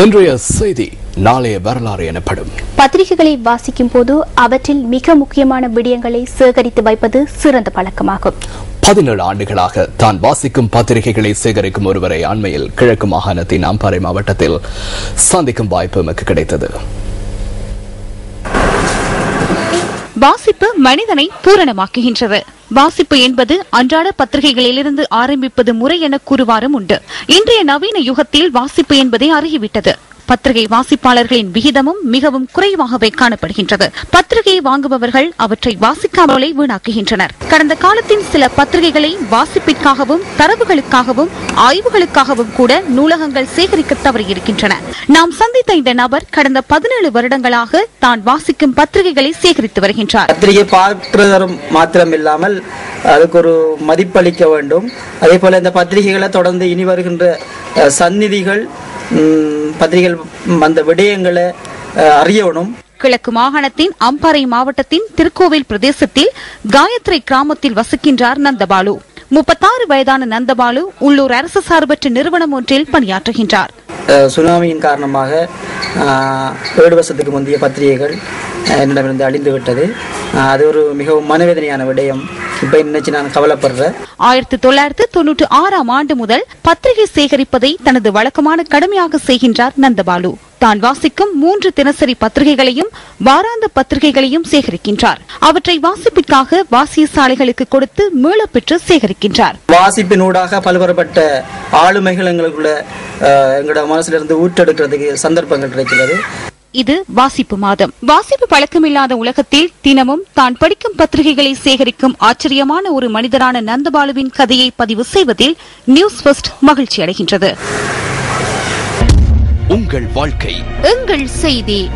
இன்றைய செய்தி நாளைய வரலாறு எனப்படும். பத்திரிகைகளை வாசிக்கும் போது அவற்றில் மிக முக்கியமான விடயங்களை சேகரித்து வைப்பது சிறந்த பழக்கமாகும். பதினேழு ஆண்டுகளாக தான் வாசிக்கும் பத்திரிகைகளை சேகரிக்கும் ஒருவரை அண்மையில் கிழக்கு மாகாணத்தின் அம்பாறை மாவட்டத்தில் சந்திக்கும் வாய்ப்பு எமக்கு கிடைத்தது. வாசிப்பு மனிதனை பூரணமாக்குகின்றது. வாசிப்பு என்பது அன்றாட பத்திரிகைகளிலிருந்து ஆரம்பிப்பது முறை என கூறுவாரும் உண்டு. இன்றைய நவீன யுகத்தில் வாசிப்பு என்பதை அறியவிட்டது பத்திரிகை வாசிப்பாளர்களின் விகிதமும் மிகவும் குறைவாகவே காணப்படுகின்றது. பத்திரிகையை வாங்குபவர்கள் அவற்றை வாசிக்காமலே வீணாக்குகின்றனர். கடந்த காலத்தின் சில பத்திரிகைகளை வாசிப்பிற்காகவும் தரவுகளுக்காகவும் ஆய்வுகளுக்காகவும் கூட நூலகங்கள் சேகரிக்க தவறியிருக்கின்றன. நாம் சந்தித்த இந்த நபர் கடந்த பதினேழு வருடங்களாக தான் வாசிக்கும் பத்திரிகைகளை சேகரித்து வருகின்றார். பத்திரிகை பார்க்கிறதும் மாத்திரம் இல்லாமல் அதுக்கு ஒரு மதிப்பளிக்க வேண்டும். அதே போல இந்த பத்திரிகைகளை தொடர்ந்து இனி வருகின்ற சந்நிதிகள் பத்திரிகைகள் அந்த விடயங்களை அறியணும் கிழக்கு மாகாணத்தின் அம்பாறை மாவட்டத்தின் திருக்கோவில் பிரதேசத்தில் காயத்ரி கிராமத்தில் வசிக்கின்றார் நந்தபாலு. முப்பத்தாறு வயதான நந்தபாலு உள்ளூர் அரசு சார்பற்ற நிறுவனம் ஒன்றில் பணியாற்றுகின்றார். சுனாமியின் காரணமாக ஏழு வருஷத்துக்கு முந்தைய பத்திரிகைகள் என்னிடமிருந்து அழிந்து விட்டது அது ஒரு மிகவும் மனவேதனையான விடயம். இப்போ நினைச்சு நான் கவலைப்படுறேன் ஆயிரத்தி தொள்ளாயிரத்து தொன்னூற்றி ஆறாம் ஆண்டு முதல் பத்திரிகை சேகரிப்பதை தனது வழக்கமான கடமையாக செய்கின்றார் நந்தபாலு. தான் வாசிக்கும் மூன்று தினசரி பத்திரிகைகளையும் வாராந்த பத்திரிகைகளையும் சேகரிக்கின்றார். அவற்றை வாசிப்பிற்காக வாசிய சாலைகளுக்கு கொடுத்து மீளப்பெற்று சேகரிக்கின்றார். வாசிப்பினூடாக பல்வேறுபட்ட ஆளுமைகள் எங்களுக்குள்ள எங்களோட மனசிலிருந்து ஊற்றெடுக்கிறதுக்கு சந்தர்ப்பங்கள் கிடைக்கிறது. இது வாசிப்பு மாதம். வாசிப்பு பழக்கமில்லாத உலகத்தில் தினமும் தான் படிக்கும் பத்திரிகைகளை சேகரிக்கும் ஆச்சரியமான ஒரு மனிதரான நந்தபாலுவின் கதையை பதிவு செய்வதில் நியூஸ் ஃபர்ஸ்ட் மகிழ்ச்சி அடைகின்றது. உங்கள் வாழ்க்கை. எங்கள் செய்தி.